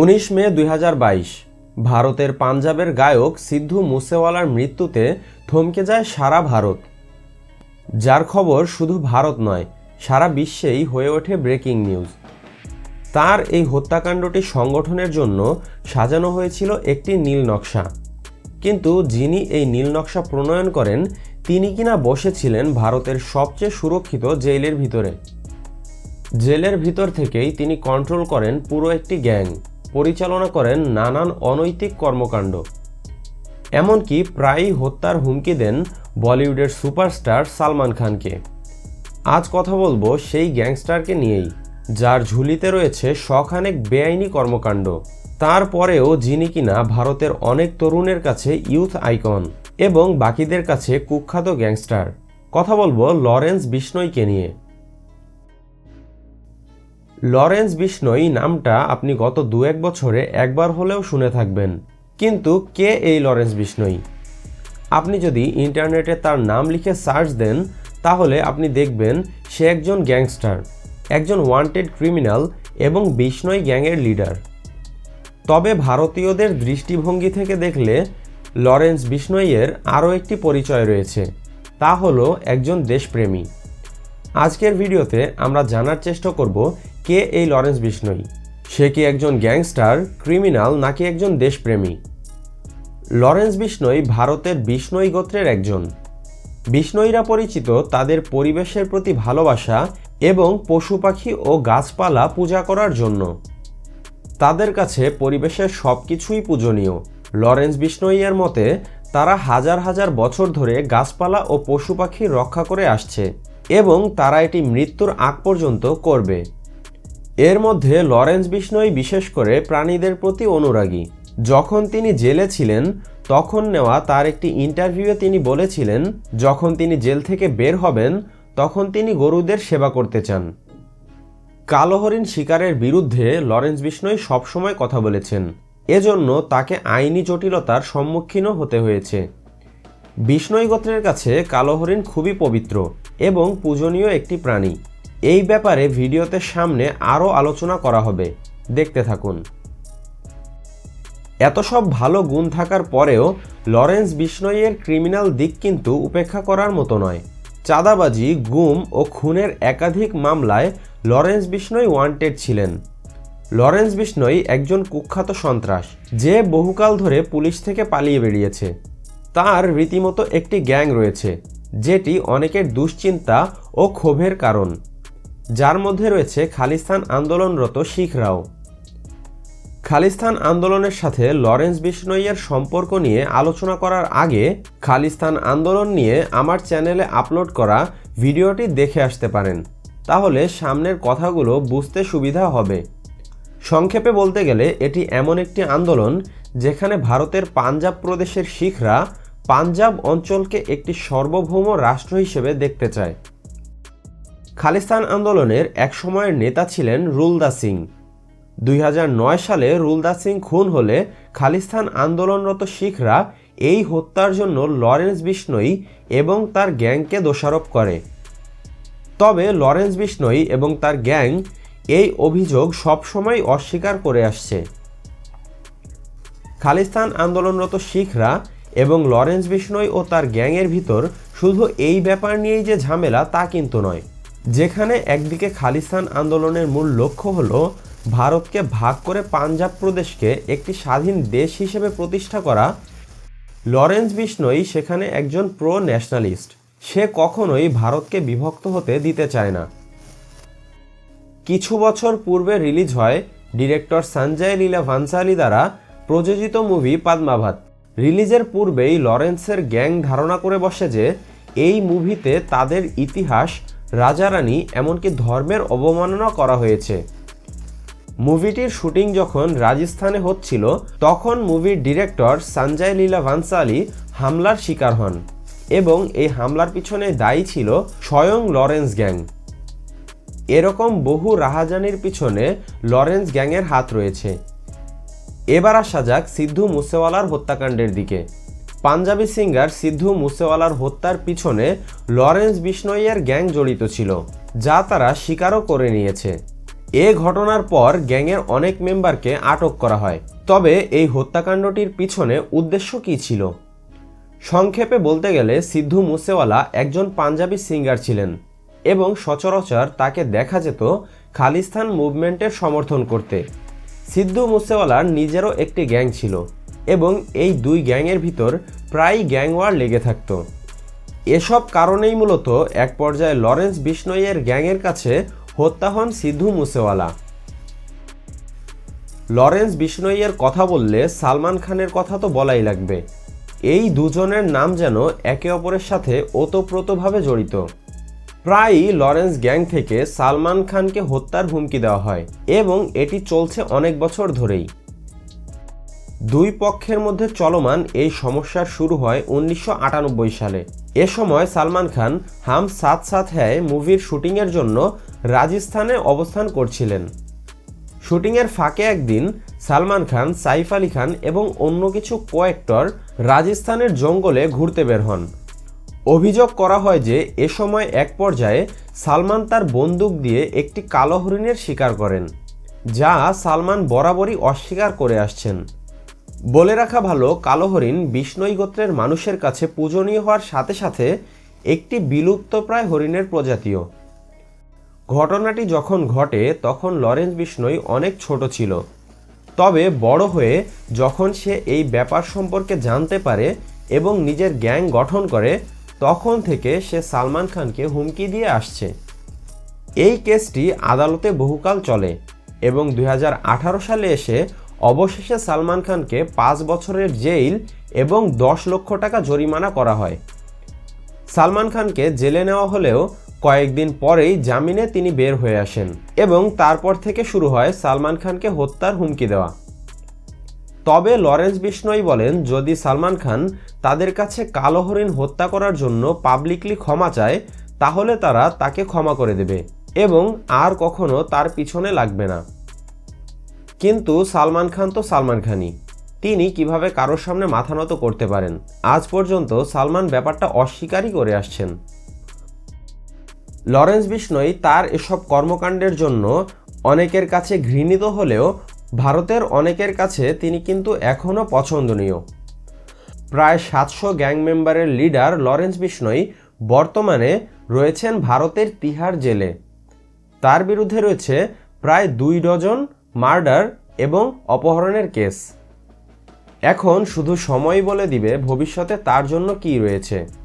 উনিশ মে দুই হাজার বাইশ, ভারতের পাঞ্জাবের গায়ক সিদ্ধু মুসেওয়ালার মৃত্যুতে থমকে যায় সারা ভারত। যার খবর শুধু ভারত নয়, সারা বিশ্বেই হয়ে ওঠে ব্রেকিং নিউজ। তার এই হত্যাকাণ্ডটি সংগঠনের জন্য সাজানো হয়েছিল একটি নীল নকশা। কিন্তু যিনি এই নীল নকশা প্রণয়ন করেন, তিনি কিনা বসেছিলেন ভারতের সবচেয়ে সুরক্ষিত জেলের ভিতরে। জেলের ভিতর থেকেই তিনি কন্ট্রোল করেন পুরো একটি গ্যাং পরিচালনা করেন নানান অনৈতিক কর্মকাণ্ড। এমনকি প্রায়ই হত্যার হুমকি দেন বলিউডের সুপারস্টার সালমান খানকে। আজ কথা বলব সেই গ্যাংস্টারকে নিয়েই, যার ঝুলিতে রয়েছে শখানেক বেআইনি কর্মকাণ্ড। তারপরেও যিনি কিনা ভারতের অনেক তরুণের কাছে ইউথ আইকন এবং বাকিদের কাছে কুখ্যাত গ্যাংস্টার। কথা বলব লরেন্স বিষ্ণইকে নিয়ে। লরেন্স বিষ্ণই নামটা আপনি গত দু এক বছরে একবার হলেও শুনে থাকবেন। কিন্তু কে এই লরেন্স বিষ্ণই আপনি যদি ইন্টারনেটে তার নাম লিখে সার্চ দেন, তাহলে আপনি দেখবেন সে একজন গ্যাংস্টার, একজন ওয়ান্টেড ক্রিমিনাল এবং বিষ্ণই গ্যাংয়ের লিডার। তবে ভারতীয়দের দৃষ্টিভঙ্গি থেকে দেখলে লরেন্স বিষ্ণইয়ের আরও একটি পরিচয় রয়েছে, তা হলো একজন দেশপ্রেমী। আজকের ভিডিওতে আমরা জানার চেষ্টা করব কে এই লরেন্স বিষ্ণই? সে কি একজন গ্যাংস্টার, ক্রিমিনাল, নাকি একজন দেশপ্রেমী? লরেন্স বিষ্ণই ভারতের বিষ্ণই গোত্রের একজন। বিষ্ণইরা পরিচিত তাদের পরিবেশের প্রতি ভালোবাসা এবং পশু পাখি ও গাছপালা পূজা করার জন্য। তাদের কাছে পরিবেশের সব কিছুই পূজনীয়। লরেন্স বিষ্ণইয়ের মতে, তারা হাজার হাজার বছর ধরে গাছপালা ও পশু পাখি রক্ষা করে আসছে এবং তারা এটি মৃত্যুর আগ পর্যন্ত করবে। এর মধ্যে লরেন্স বিষ্ণই বিশেষ করে প্রাণীদের প্রতি অনুরাগী। যখন তিনি জেলে ছিলেন, তখন নেওয়া তার একটি ইন্টারভিউয়ে তিনি বলেছিলেন, যখন তিনি জেল থেকে বের হবেন, তখন তিনি গরুদের সেবা করতে চান। কালো হরিণ শিকারের বিরুদ্ধে লরেন্স বিষ্ণই সবসময় কথা বলেছেন। এজন্য তাকে আইনি জটিলতার সম্মুখীনও হতে হয়েছে। বিষ্ণই গোত্রের কাছে কালো হরিণ খুবই পবিত্র এবং পূজনীয় একটি প্রাণী। এই ব্যাপারে ভিডিওতে সামনে আরও আলোচনা করা হবে। দেখতে থাকুন। এত সব ভালো গুণ থাকার পরেও লরেন্স বিষ্ণইয়ের ক্রিমিনাল দিক কিন্তু উপেক্ষা করার মতো নয়। চাঁদাবাজি, গুম ও খুনের একাধিক মামলায় লরেন্স বিষ্ণই ওয়ান্টেড ছিলেন। লরেন্স বিষ্ণই একজন কুখ্যাত সন্ত্রাস, যে বহুকাল ধরে পুলিশ থেকে পালিয়ে বেরিয়েছে। তার রীতিমতো একটি গ্যাং রয়েছে, যেটি অনেকের দুশ্চিন্তা ও ক্ষোভের কারণ। যার মধ্যে রয়েছে খালিস্তান আন্দোলনরত শিখরাও খালিস্তান আন্দোলনের সাথে লরেন্স বিষ্ণইয়ের সম্পর্ক নিয়ে আলোচনা করার আগে খালিস্তান আন্দোলন নিয়ে আমার চ্যানেলে আপলোড করা ভিডিওটি দেখে আসতে পারেন। তাহলে সামনের কথাগুলো বুঝতে সুবিধা হবে। সংক্ষেপে বলতে গেলে এটি এমন একটি আন্দোলন যেখানে ভারতের পাঞ্জাব প্রদেশের শিখরা পাঞ্জাব অঞ্চলকে একটি সার্বভৌম রাষ্ট্র হিসেবে দেখতে চায়। খালিস্তান আন্দোলনের এক সময়ের নেতা ছিলেন রুলদা সিং। দুই হাজার নয় সালে রুলদা সিং খুন হলে খালিস্তান আন্দোলনরত শিখরা এই হত্যার জন্য লরেন্স বিষ্ণই এবং তার গ্যাংকে দোষারোপ করে। তবে লরেন্স বিষ্ণই এবং তার গ্যাং এই অভিযোগ সবসময় অস্বীকার করে আসছে। খালিস্তান আন্দোলনরত শিখরা এবং লরেন্স বিষ্ণই ও তার গ্যাংয়ের ভিতর শুধু এই ব্যাপার নিয়েই যে ঝামেলা তা কিন্তু নয়। যেখানে একদিকে খালিস্তান আন্দোলনের মূল লক্ষ্য হল ভারতকে ভাগ করে পাঞ্জাব প্রদেশকে একটি স্বাধীন দেশ হিসেবে প্রতিষ্ঠা করা। লরেন্স বিষ্ণই সেখানে একজন প্রো ন্যাশনালিস্ট সে কখনোই ভারতকে বিভক্ত হতে দিতে চায় না। কিছু বছর পূর্বে রিলিজ হয় ডিরেক্টর সঞ্জয় লীলা ভানসালি দ্বারা প্রযোজিত মুভি পাদমাভাত রিলিজের পূর্বেই লরেন্সের গ্যাং ধারণা করে বসে যে, এই মুভিতে তাদের ইতিহাস রাজারানী এমনকি ধর্মের অবমাননা করা হয়েছে। মুভিটির শুটিং যখন রাজস্থানে হচ্ছিল, তখন মুভির ডিরেক্টর সঞ্জয় লীলা ভানসালি হামলার শিকার হন এবং এই হামলার পিছনে দায়ী ছিল স্বয়ং লরেন্স গ্যাং। এরকম বহু রাহাজানির পিছনে লরেন্স গ্যাংয়ের হাত রয়েছে। এবার আসা যাক সিদ্ধু মুসেওয়ালার হত্যাকাণ্ডের দিকে। পাঞ্জাবি সিঙ্গার সিদ্ধু মুসেওয়ালার হত্যার পিছনে লরেন্স বিষ্ণইয়ের গ্যাং জড়িত ছিল, যা তারা স্বীকারও করে নিয়েছে। এ ঘটনার পর গ্যাংয়ের অনেক মেম্বারকে আটক করা হয়। তবে এই হত্যাকাণ্ডটির পিছনে উদ্দেশ্য কী ছিল? সংক্ষেপে বলতে গেলে, সিদ্ধু মুসেওয়ালা একজন পাঞ্জাবি সিঙ্গার ছিলেন এবং সচরাচর তাকে দেখা যেত খালিস্তান মুভমেন্টের সমর্থন করতে। সিদ্ধু মুসেওয়ালার নিজেরও একটি গ্যাং ছিল। এবং এই দুই গ্যাংয়ের ভিতর প্রায়ই গ্যাং ওয়ার লেগে থাকত। এসব কারণেই মূলত এক পর্যায়ে লরেন্স বিষ্ণইয়ের গ্যাংয়ের কাছে হত্যা হন সিদ্ধু মুসেওয়ালা। লরেন্স বিষ্ণইয়ের কথা বললে সালমান খানের কথা তো বলাই লাগবে। এই দুজনের নাম যেন একে অপরের সাথে ওতপ্রোতভাবে জড়িত। প্রায়ই লরেন্স গ্যাং থেকে সালমান খানকে হত্যার হুমকি দেওয়া হয় এবং এটি চলছে অনেক বছর ধরেই। দুই পক্ষের মধ্যে চলমান এই সমস্যার শুরু হয় উনিশশো আটানব্বই সালে। এ সময় সালমান খান হাম সাথ সাথ হ্যায় মুভির শুটিংয়ের জন্য রাজস্থানে অবস্থান করছিলেন। শুটিংয়ের ফাঁকে একদিন সালমান খান, সাইফ আলী খান এবং অন্য কিছু কোয়েক্টর রাজস্থানের জঙ্গলে ঘুরতে বের হন। অভিযোগ করা হয় যে এ সময় এক পর্যায়ে সালমান তার বন্দুক দিয়ে একটি কালো হরিণের শিকার করেন, যা সালমান বরাবরই অস্বীকার করে আসছেন। বলে রাখা ভালো, কালো হরিণ বিষ্ণই গোত্রের মানুষের কাছে পূজনীয় হওয়ার সাথে সাথে একটি বিলুপ্তপ্রায় হরিণের প্রজাতিও। ঘটনাটি যখন ঘটে, তখন লরেন্স বিষ্ণই অনেক ছোট ছিল। তবে বড় হয়ে যখন সে এই ব্যাপার সম্পর্কে জানতে পারে এবং নিজের গ্যাং গঠন করে, তখন থেকে সে সালমান খানকে হুমকি দিয়ে আসছে। এই কেসটি আদালতে বহুকাল চলে এবং দু হাজার আঠারো সালে এসে অবশেষে সালমান খানকে পাঁচ বছরের জেল এবং দশ লক্ষ টাকা জরিমানা করা হয়। সালমান খানকে জেলে নেওয়া হলেও কয়েকদিন পরেই জামিনে তিনি বের হয়ে আসেন এবং তারপর থেকে শুরু হয় সালমান খানকে হত্যার হুমকি দেওয়া। তবে লরেন্স বিষ্ণই বলেন, যদি সালমান খান তাদের কাছে কালো হরিণ হত্যা করার জন্য পাবলিকলি ক্ষমা চায়, তাহলে তারা তাকে ক্ষমা করে দেবে এবং আর কখনো তার পিছনে লাগবে না। কিন্তু সালমান খান তো সালমান খানই। তিনি কীভাবে কারোর সামনে মাথা নত করতে পারেন? আজ পর্যন্ত সালমান ব্যাপারটা অস্বীকারই করে আসছেন। লরেন্স বিষ্ণই তার এসব কর্মকাণ্ডের জন্য অনেকের কাছে ঘৃণিত হলেও ভারতের অনেকের কাছে তিনি কিন্তু এখনও পছন্দনীয়। প্রায় সাতশো গ্যাং মেম্বারের লিডার লরেন্স বিষ্ণই বর্তমানে রয়েছেন ভারতের তিহার জেলে। তার বিরুদ্ধে রয়েছে প্রায় দুই ডজন মার্ডার এবং অপহরণের কেস। এখন শুধু সময় বলে দিবে ভবিষ্যতে তার জন্য কি রয়েছে।